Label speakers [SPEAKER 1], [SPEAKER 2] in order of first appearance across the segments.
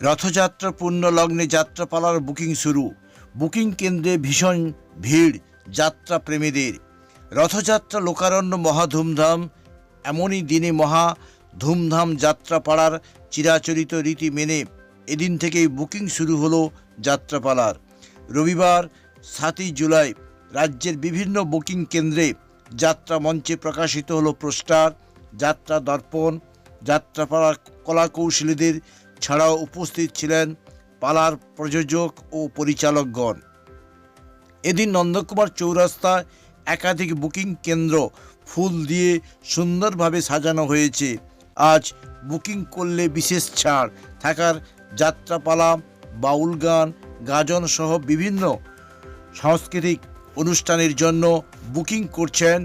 [SPEAKER 1] রথযাত্রা পূর্ণ লগ্নে যাত্রাপালার বুকিং শুরু। বুকিং কেন্দ্রে ভীষণ ভিড়, যাত্রা প্রেমীদের। রথযাত্রা লোকারণ্য মহা ধুমধাম, এমনই দিনে মহা ধুমধাম যাত্রাপাড়ার চিরাচরিত রীতি মেনে এদিন থেকেই বুকিং শুরু হলো যাত্রাপালার। রবিবার, সাতই জুলাই, রাজ্যের বিভিন্ন বুকিং কেন্দ্রে যাত্রা মঞ্চে প্রকাশিত হলো পোস্টার, যাত্রা দর্পণ যাত্রাপাড়ার কলাকৌশলীদের ছাড়াও উপস্থিত ছিলেন পালার প্রযোজক ও পরিচালকগণ। এদিন নন্দকুমার চৌরাস্তায় একাধিক বুকিং কেন্দ্র ফুল দিয়ে সুন্দরভাবে সাজানো হয়েছে। আজ বুকিং করলে বিশেষ ছাড় থাকার যাত্রাপালা, বাউল গান, গাজন সহ বিভিন্ন সাংস্কৃতিক অনুষ্ঠানের জন্য বুকিং করছেন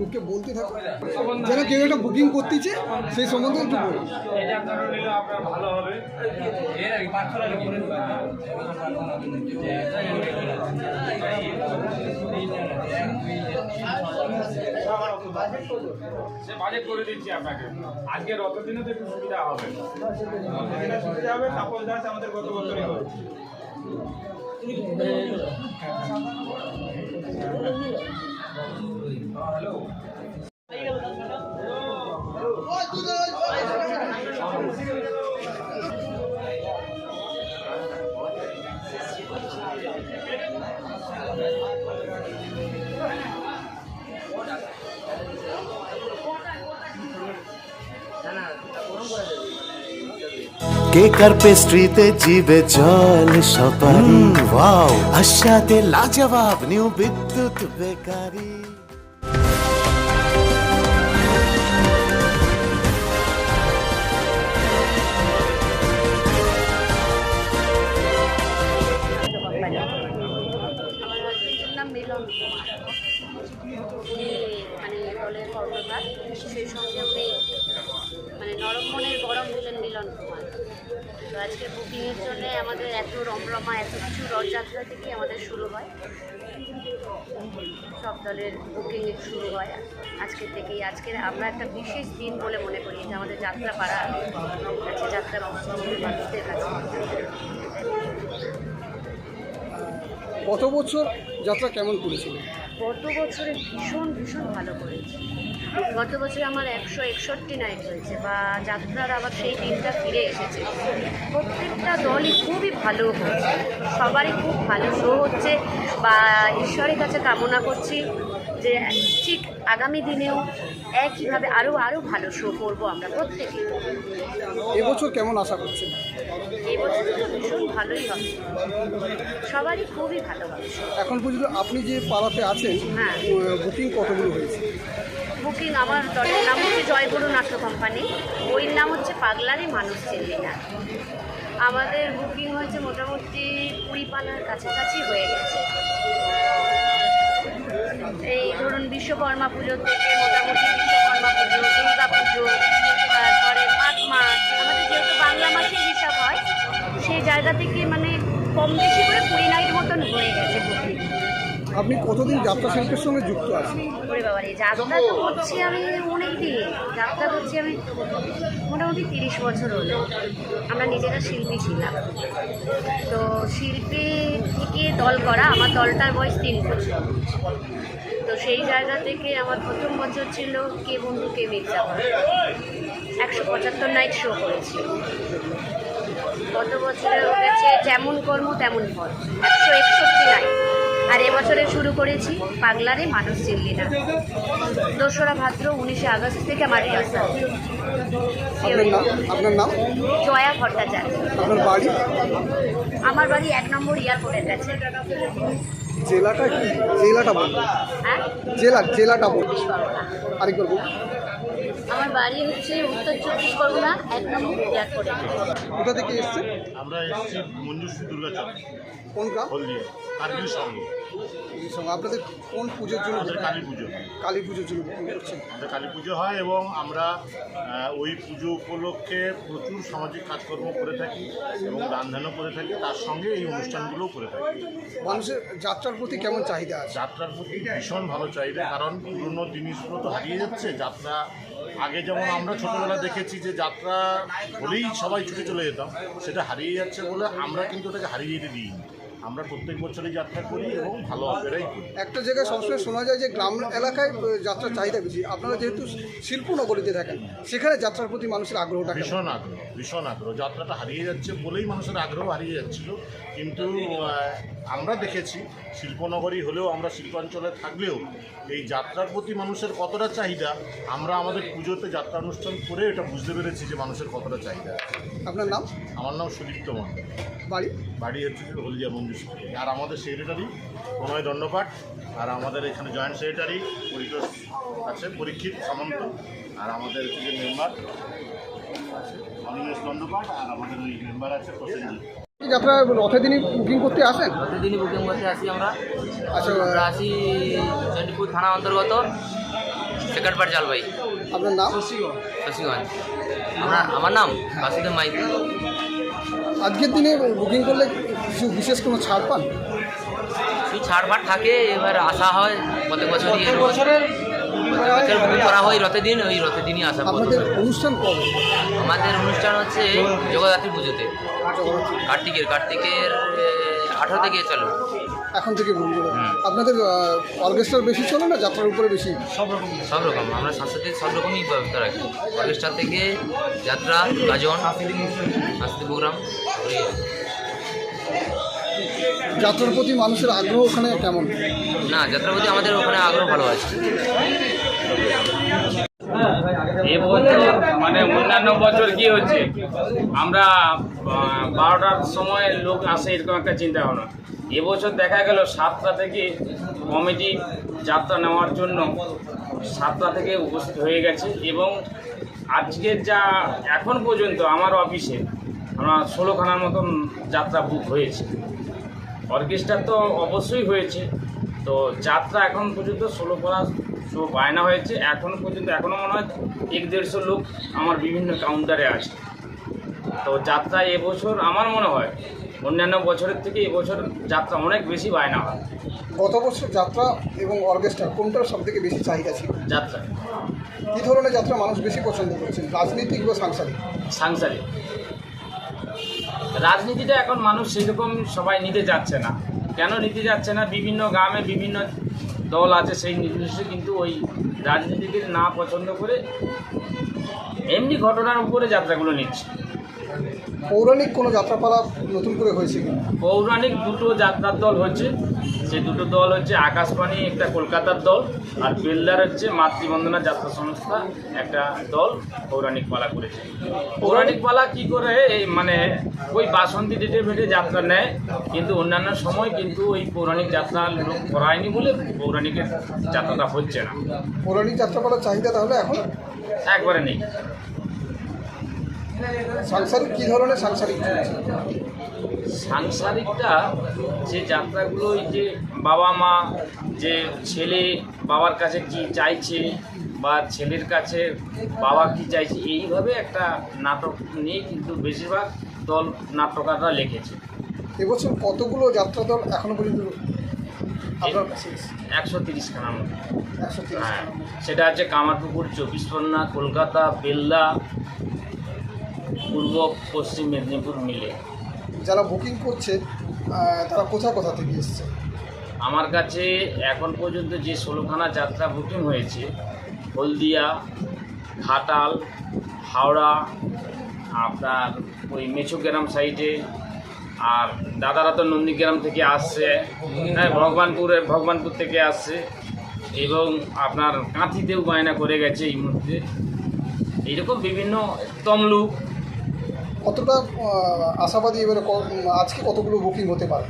[SPEAKER 2] লোককে বলতে থাকো যেন কেউ একটা বুকিং করতেছে সেই সম্বন্ধে একটু বলো
[SPEAKER 3] ভালো হবে সে বাজেট করে দিচ্ছি আপনাকে। আজকে দিনে তো একটু সুবিধা হবে। সুবিধা হবে তাপস দাস আমাদের গত বছরই হবে।
[SPEAKER 4] কেক আর পেস্ট্রিতে জিবে জল সপারি ওয়াও। আশাতে লাজবাব নিউ বিদ্যুৎ বেকারি।
[SPEAKER 5] মানে সেই সঙ্গে উনি মানে নরম মনের গরম দিলেন মিলন কুমার। তো আজকে বুকিংয়ের জন্য আমাদের এত রমরমা এত কিছু রথযাত্রা থেকে আমাদের শুরু হয়। সব দলের বুকিং শুরু হয়। আজকে থেকেই আজকের আমরা একটা বিশেষ দিন বলে মনে করি যে আমাদের যাত্রা পাড়া আছে যাত্রা মানুষদের কাছে।
[SPEAKER 2] কত বছর যাত্রা কেমন করেছিল?
[SPEAKER 5] গত বছরে ভীষণ ভীষণ ভালো করেছে গত বছরে আমার একশো একষট্টি নাইট হয়েছে বা যাত্রার আবার সেই দিনটা ফিরে এসেছে। প্রত্যেকটা দলই খুবই ভালো হয়েছে সবারই খুব ভালো শো হচ্ছে বা ঈশ্বরের কাছে কামনা করছি যে ঠিক আগামী দিনেও একইভাবে আরও আরও ভালো শো করব আমরা প্রত্যেকে
[SPEAKER 2] এবছর কেমন আশা করছি
[SPEAKER 5] এবছর তো ভীষণ ভালোই হবে। সবারই খুবই ভালো হবে।
[SPEAKER 2] এখন পর্যন্ত আপনি যে পাড়াতে আছেন
[SPEAKER 5] হ্যাঁ।
[SPEAKER 2] বুকিং কতগুলো হয়েছে?
[SPEAKER 5] বুকিং আমার দলের নাম হচ্ছে জয়গুরু নাট্য কোম্পানি বইয়ের নাম হচ্ছে পাগলারি মানুষ চিনলি না আমাদের বুকিং হয়েছে মোটামুটি কুড়ি পানার কাছাকাছি হয়ে গেছে। এই ধরুন বিশ্বকর্মা পুজো থেকে মোটামুটি বিশ্বকর্মা পুজো, দুর্গা পুজো, তারপরে মাঘ মাস, আমাদের যেহেতু বাংলা মাসের হিসাব হয়, সেই জায়গা থেকে মানে কম বেশি করে কুড়ি নাইট মতন হয়ে গেছে বুকিং
[SPEAKER 2] আপনি কতদিন যাত্রা শিল্পের সঙ্গে যুক্ত আছেন?
[SPEAKER 5] বাবা যাত্রা তো করছি আমি অনেক দিন। যাত্রা করছি আমি মোটামুটি তিরিশ বছর হলো। আমরা নিজেরা শিল্পী ছিলাম। তো শিল্পী থেকে দল করা, আমার দলটার বয়স তিন বছর। তো সেই জায়গা থেকে আমার প্রথম বছর ছিল কে বন্ধু, কে মির্জা একশো পঁচাত্তর নাইট শো করেছি। গত বছরে হয়েছে যেমন কর্ম, তেমন ফল। একশো একষট্টি নাইট। আর এবছরে শুরু করেছি পাগলারে মানুষ চিনলি না। দোসরা ভাদ্র উনিশে আগস্ট থেকে আমার রিহার্সাল
[SPEAKER 2] আপনার নাম? আপনার নাম?
[SPEAKER 5] জয়া ভট্টাচার্য।
[SPEAKER 2] আপনার বাড়ি?
[SPEAKER 5] আমার বাড়ি এক নম্বর এয়ারপোর্টের কাছে।
[SPEAKER 2] জেলাটা কি? জেলাটা বলুন।
[SPEAKER 5] হ্যাঁ?
[SPEAKER 2] জেলা জেলাটা বলুন। আরেকবার
[SPEAKER 5] আমার বাড়ি হচ্ছে উত্তর চব্বিশ পরগনা এক নম্বর এয়ারপোর্টের কাছে
[SPEAKER 2] কোথা থেকে এসছে
[SPEAKER 6] আমরা এসেছি মঞ্জুশ্রী দুর্গাচক।
[SPEAKER 2] কোন গ্রাম?
[SPEAKER 6] হলদিয়া কার্গিল সঙ্গে
[SPEAKER 2] সঙ্গে আপনাদের কোন পুজোর জন্য
[SPEAKER 6] কালী পুজো।
[SPEAKER 2] কালী পুজোর জন্য বুকিং করছেন?
[SPEAKER 6] আমাদের কালী পুজো হয় এবং আমরা ওই পুজো উপলক্ষে প্রচুর সামাজিক কাজকর্ম করে থাকি এবং দান ধ্যানও করে থাকি। তার সঙ্গে এই অনুষ্ঠানগুলোও করে থাকি।
[SPEAKER 2] মানুষের যাত্রার প্রতি কেমন চাহিদা আছে?
[SPEAKER 6] যাত্রার প্রতি ভীষণ ভালো চাহিদা কারণ পুরনো জিনিসগুলো তো হারিয়ে যাচ্ছে। যাত্রা আগে যেমন আমরা ছোটোবেলা দেখেছি যে যাত্রা হলেই সবাই ছুটে চলে যেতাম সেটা হারিয়ে যাচ্ছে বলে আমরা কিন্তু ওটাকে হারিয়ে যেতে দিই আমরা প্রত্যেক বছরই যাত্রা করি এবং ভালো অপেরাই করি।
[SPEAKER 2] একটা জায়গায় সবসময় শোনা যায় যে গ্রাম এলাকায় যাত্রার চাহিদা বেশি। আপনারা যেহেতু শিল্পনগরীতে থাকেন সেখানে যাত্রার প্রতি মানুষের আগ্রহটা
[SPEAKER 6] ভীষণ আগ্রহ ভীষণ আগ্রহ। যাত্রাটা হারিয়ে যাচ্ছে বলেই মানুষের আগ্রহ হারিয়ে যাচ্ছিল। কিন্তু আমরা দেখেছি শিল্পনগরী হলেও আমরা শিল্পাঞ্চলে থাকলেও এই যাত্রার প্রতি মানুষের কতটা চাহিদা আমরা আমাদের পুজোতে যাত্রা অনুষ্ঠান করে এটা বুঝতে পেরেছি যে মানুষের কতটা চাহিদা
[SPEAKER 2] আপনার নাম?
[SPEAKER 6] আমার নাম সুদীপ্ত মন্ডল
[SPEAKER 2] বাড়ি?
[SPEAKER 6] বাড়ি হচ্ছে হলদিয়া আর আমাদের সেক্রেটারি প্রণয় দণ্ডপাঠ আর আমাদের এখানে জয়েন্ট সেক্রেটারি পরিতোষ আছে পরীক্ষিত সামন্ত আর আমাদের যে মেম্বার আছে অনিমেষ দণ্ডপাঠ আর আমাদের ওই মেম্বার আছে প্রসেনজিৎ।
[SPEAKER 2] রথের দিনই বুকিং করতে আসেন?
[SPEAKER 7] প্রতিদিনই বুকিং করতে আসি আমরা।
[SPEAKER 2] আচ্ছা।
[SPEAKER 7] আমরা আসি চণ্ডীপুর থানা অন্তর্গত সেকেন্ড পার্ট জালবাই।
[SPEAKER 2] আপনার নাম?
[SPEAKER 7] শশীগঞ্জ। আমরা আমার নাম বাসুদেব মাইতি।
[SPEAKER 2] আজকের দিনে বুকিং করলে কিছু বিশেষ কোনো ছাড় পান?
[SPEAKER 7] কিছু ছাড়ফাড় থাকে এবার আসা হয় প্রত্যেক বছরই। বছরের বছর? বুকিং করা হয় রথের দিন ওই রথের দিনই আসা
[SPEAKER 2] আপনাদের অনুষ্ঠান কবে?
[SPEAKER 7] আমাদের অনুষ্ঠান হচ্ছে জগদ্ধাত্রী পুজোতে। কার্তিকের কার্তিকের আঠারো থেকে চালু।
[SPEAKER 2] এখন থেকে বুকিং করে আপনাদের অর্কেস্ট্রার বেশি চলে না যাত্রার উপরে বেশি?
[SPEAKER 7] সব রকম। সব রকম। আমরা সাংস্কৃতিক সব রকমই ব্যবস্থা রাখি অর্কেস্ট্রা থেকে যাত্রা গাজন সাংস্কৃতিক প্রোগ্রাম
[SPEAKER 2] যাত্রার প্রতি মানুষের আগ্রহ ওখানে কেমন?
[SPEAKER 7] না যাত্রার প্রতি আমাদের ওখানে আগ্রহ ভালো আছে।
[SPEAKER 3] এবছর মানে অন্যান্য বছর কি হচ্ছে? আমরা বারোটার সময় লোক আসে এরকম একটা চিন্তা ভাবনা এবছর দেখা গেল সাতটা থেকে কমিটি যাত্রা নেওয়ার জন্য সাতটা থেকে উপস্থিত হয়ে গেছে এবং আজকের যা এখন পর্যন্ত আমার অফিসে আমার ষোলোখানার মতন যাত্রা বুক হয়েছে। অর্কেস্ট্রা তো অবশ্যই হয়েছে। তো যাত্রা এখন পর্যন্ত ষোলো পাড়া শো বায়না হয়েছে। এখন পর্যন্ত এখনও মনে হয় এক দেড়শো লোক আমার বিভিন্ন কাউন্টারে আছে তো যাত্রা এবছর আমার মনে হয় অন্যান্য বছরের থেকে এবছর যাত্রা অনেক বেশি বায়না হয়।
[SPEAKER 2] গত বছর যাত্রা এবং অর্কেস্ট্রা কোনটার সব থেকে বেশি চাহিদা ছিল?
[SPEAKER 3] যাত্রা।
[SPEAKER 2] কী ধরনের যাত্রা মানুষ বেশি পছন্দ করছেন রাজনীতিক বা সাংসারিক?
[SPEAKER 3] সাংসারিক। রাজনীতিটা এখন মানুষ সেরকম সবাই নিতে যাচ্ছে না। কেন নিতে যাচ্ছে না? বিভিন্ন গ্রামে বিভিন্ন দল আছে সেই নির্দিষ্ট কিন্তু ওই রাজনীতিকে না পছন্দ করে এমনি ঘটনার উপরে যাত্রাগুলো নিচ্ছে।
[SPEAKER 2] পৌরাণিক কোনো যাত্রাপালা নতুন করে হয়েছে কি?
[SPEAKER 3] পৌরাণিক দুটো যাত্রার দল হচ্ছে যে দুটো দল হচ্ছে আকাশবাণী একটা কলকাতার দল আর বেলদার হচ্ছে মাতৃবন্দনা যাত্রা সংস্থা একটা দল পৌরাণিক পালা করেছে। পৌরাণিক পালা কি করে? এই মানে ওই বাসন্তী ডেটে ভেটে যাত্রা নেয় কিন্তু অন্যান্য সময় কিন্তু ওই পৌরাণিক যাত্রা লোক করায়নি বলে পৌরাণিকের যাত্রাটা হচ্ছে না।
[SPEAKER 2] পৌরাণিক যাত্রাপালার চাহিদা তাহলে এখন?
[SPEAKER 3] একবারে নেই।
[SPEAKER 2] সাংসারিক কী ধরনের সাংসারিক
[SPEAKER 3] সাংসারিকটা যে যাত্রাগুলো ওই যে বাবা মা যে ছেলে বাবার কাছে কি চাইছে বা ছেলের কাছে বাবা কি চাইছে এইভাবে একটা নাটক নিয়ে কিন্তু বেশিরভাগ দল নাট্যকাররা লিখেছে।
[SPEAKER 2] এবছর কতগুলো যাত্রা দল এখনও পর্যন্ত?
[SPEAKER 3] একশো তিরিশখানার মতো।
[SPEAKER 2] তিরিশ
[SPEAKER 3] হ্যাঁ সেটা হচ্ছে কামারপুকুর চব্বিশ পরগনা কলকাতা বেল্লা পূর্ব পশ্চিম মেদিনীপুর মিলে।
[SPEAKER 2] যারা বুকিং করছে তারা কোথা কোথা থেকে এসছে?
[SPEAKER 3] আমার কাছে এখন পর্যন্ত যে ষোলোখানা যাত্রা বুকিং হয়েছে হলদিয়া ঘাটাল হাওড়া আপনার ওই মেছুগ্রাম সাইডে আর দাদারা তো নন্দীগ্রাম থেকে আসছে হ্যাঁ ভগবানপুরের ভগবানপুর থেকে আসছে এবং আপনার কাঁথিতেও বায়না করে গেছে এই মধ্যে এইরকম বিভিন্ন তমলুক
[SPEAKER 2] কতটা আশাবাদী এবারে আজকে কতগুলো বুকিং হতে পারে?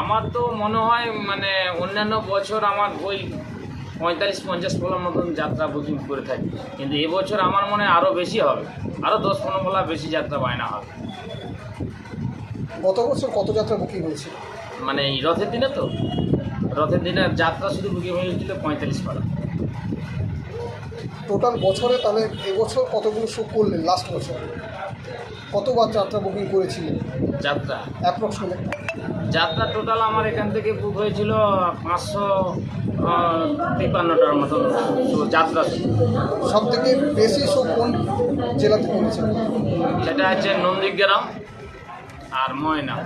[SPEAKER 3] আমার তো মনে হয় মানে অন্যান্য বছর আমার ওই পঁয়তাল্লিশ পঞ্চাশ ফলার মতন যাত্রা বুকিং করে থাকি। কিন্তু এবছর আমার মনে হয় আরও বেশি হবে। আরও দশ পনেরো ফলা বেশি যাত্রা বায়না হবে।
[SPEAKER 2] গত বছর কত যাত্রা বুকিং হয়েছিল
[SPEAKER 3] মানে এই রথের দিনে তো? রথের দিনে যাত্রা শুধু বুকিং হয়েছিল পঁয়তাল্লিশ ফলা
[SPEAKER 2] টোটাল বছরে তাহলে এবছর কতগুলো শো করলেন লাস্ট বছর? কতবার যাত্রা বুকিং করেছিলেন
[SPEAKER 3] যাত্রা।
[SPEAKER 2] অ্যাপ্রক্সিমেট
[SPEAKER 3] যাত্রা টোটাল আমার এখান থেকে বুক হয়েছিল পাঁচশো তিপ্পান্নটার মতো। যাত্রা।
[SPEAKER 2] সব থেকে বেশি শো কোন জেলাতে করেছেন
[SPEAKER 3] সেটা হচ্ছে নন্দীগ্রাম আর ময়না।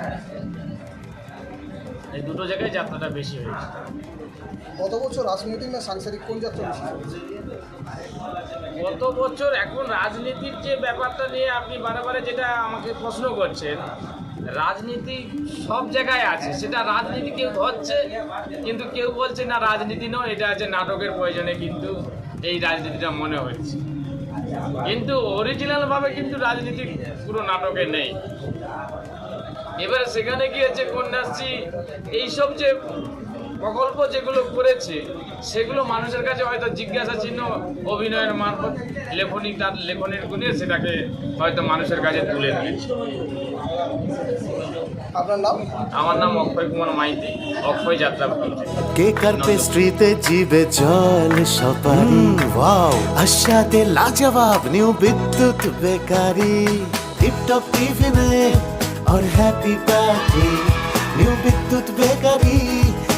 [SPEAKER 3] এই দুটো জায়গায় যাত্রাটা বেশি হয়েছে।
[SPEAKER 2] গত বছর রাজনৈতিক না সাংসারিক কোন যাত্রা বেশি
[SPEAKER 3] গত বছর এখন রাজনীতির যে ব্যাপারটা নিয়ে আপনি বারে যেটা আমাকে প্রশ্ন করছেন, রাজনীতি সব জায়গায় আছে। সেটা রাজনীতি কেউ ধরছে, কিন্তু কেউ বলছে, না, রাজনীতি নয়, এটা আছে নাটকের প্রয়োজনে কিন্তু এই রাজনীতিটা মনে হচ্ছে। কিন্তু অরিজিনাল ভাবে কিন্তু রাজনীতি পুরো নাটকে নেই। এবারে সেখানে গিয়েছে কন্যাশ্রী, এইসব যে প্রকল্প যেগুলো করেছে সেগুলো মানুষের কাছে হয়তো জিজ্ঞাসা চিহ্ন অভিনয়ের মারফত লেখনী তার লেখনের গুণে সেটাকে হয়তো মানুষের কাছে তুলে দিয়েছে
[SPEAKER 2] আপনার নাম
[SPEAKER 3] আমার নাম অক্ষয় কুমার মাইতি অক্ষয় যাত্রা বুকিং
[SPEAKER 4] কেকার পেস্ট্রিতে জিবে জল সপারি ওয়াও আশাতে লাজবাব নিউ বিদ্যুৎ বেকারি টিপটপ টিফিনে और happy party new Bidyut bakery